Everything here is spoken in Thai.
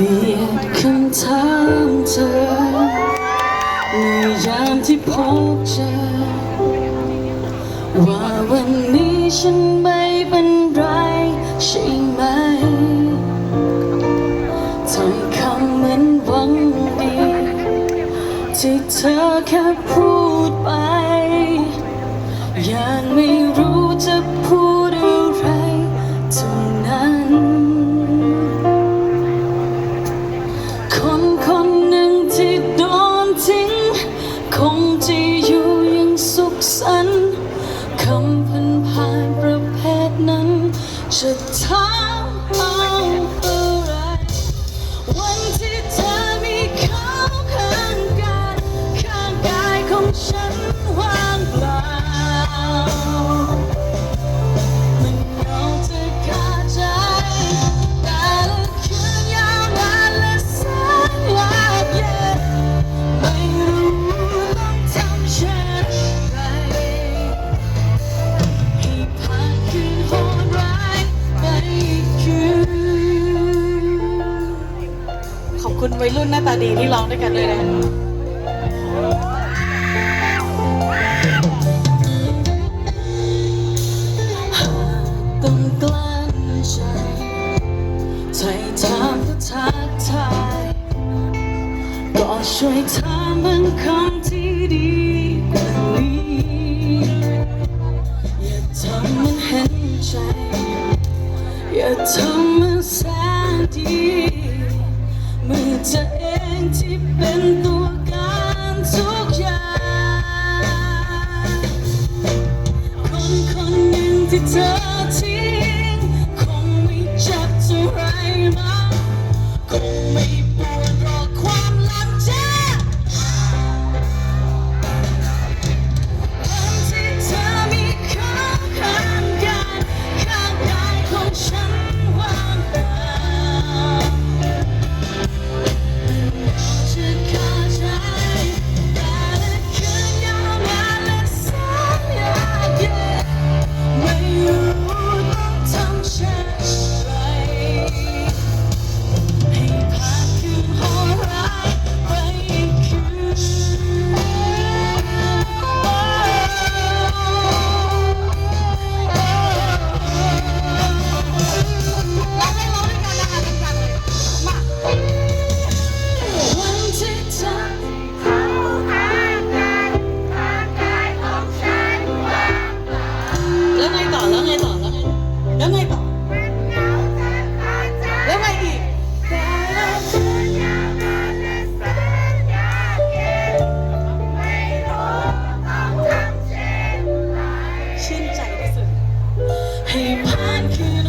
ลียดคำถามเธอในยามที่พบเจอ ว่าวันนี้ฉันไม่เป็นไรใช่ไหมถ้อยคำเหมือนหวังดี ที่เธอแค่พูดไป ยังไม่รู้ จะถามเอาอะไรวันที่เธอมีเขาข้างกายข้างกายของฉัน วัยรุ่นหน้าตาดีที่ร้องด้วยกันด้วยนะต้องกลั้นใจใจถามก็ทักทายก็ช่วยถามบางคำที่ดีกว่านี้อย่าทำมันเห็นใจ อย่าทำมันแสนดี มือเธอเองที่เป็นตัวการทุกอย่างคนคนหนึ่งที่เธอ keep on